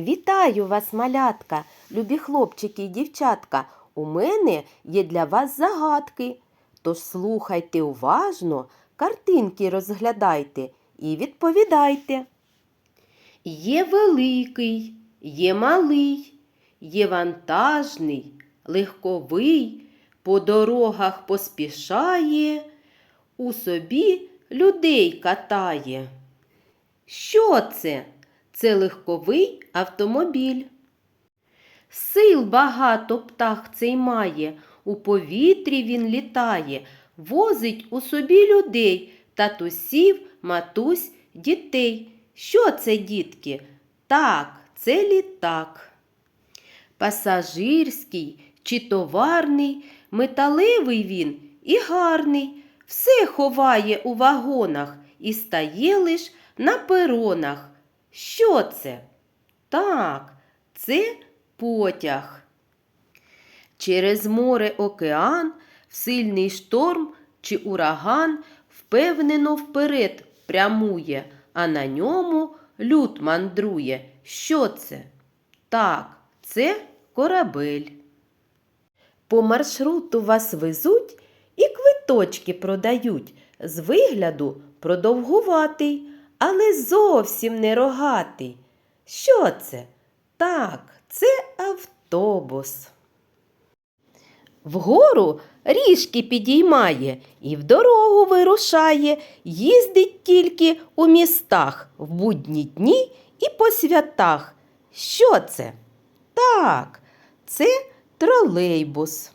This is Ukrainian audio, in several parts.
Вітаю вас, малятка, любі хлопчики і дівчатка. У мене є для вас загадки. Тож слухайте уважно, картинки розглядайте і відповідайте. Є великий, є малий, є вантажний, легковий, по дорогах поспішає, у собі людей катає. Що це? Це легковий автомобіль. Сил багато птах цей має, у повітрі він літає, возить у собі людей, татусів, матусь, дітей. Що це, дітки? Так, це літак. Пасажирський чи товарний, металевий він і гарний, все ховає у вагонах і стає лиш на перонах. Що це? Так, це потяг. Через море океан, в сильний шторм чи ураган впевнено вперед прямує, а на ньому люд мандрує. Що це? Так, це корабель. По маршруту вас везуть і квиточки продають. З вигляду продовгуватий, але зовсім не рогатий. Що це? Так, це автобус. Вгору ріжки підіймає і в дорогу вирушає, їздить тільки у містах, в будні дні і по святах. Що це? Так, це тролейбус.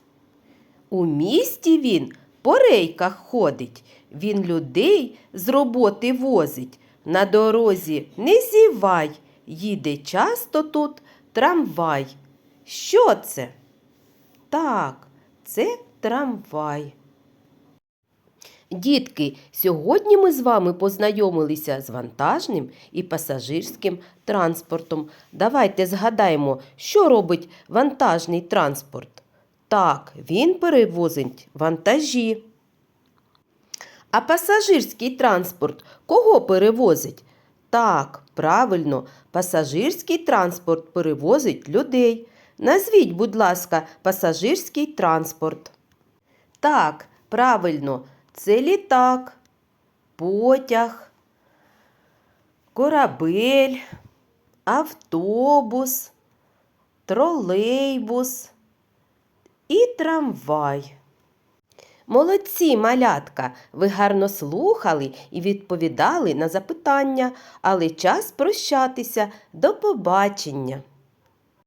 У місті він по рейках ходить, він людей з роботи возить. На дорозі не зівай, їде часто тут трамвай. Що це? Так, це трамвай. Дітки, сьогодні ми з вами познайомилися з вантажним і пасажирським транспортом. Давайте згадаємо, що робить вантажний транспорт. Так, він перевозить вантажі. А пасажирський транспорт кого перевозить? Так, правильно, пасажирський транспорт перевозить людей. Назвіть, будь ласка, пасажирський транспорт. Так, правильно, це літак, потяг, корабель, автобус, тролейбус і трамвай. Молодці, малятка, ви гарно слухали і відповідали на запитання, але час прощатися. До побачення.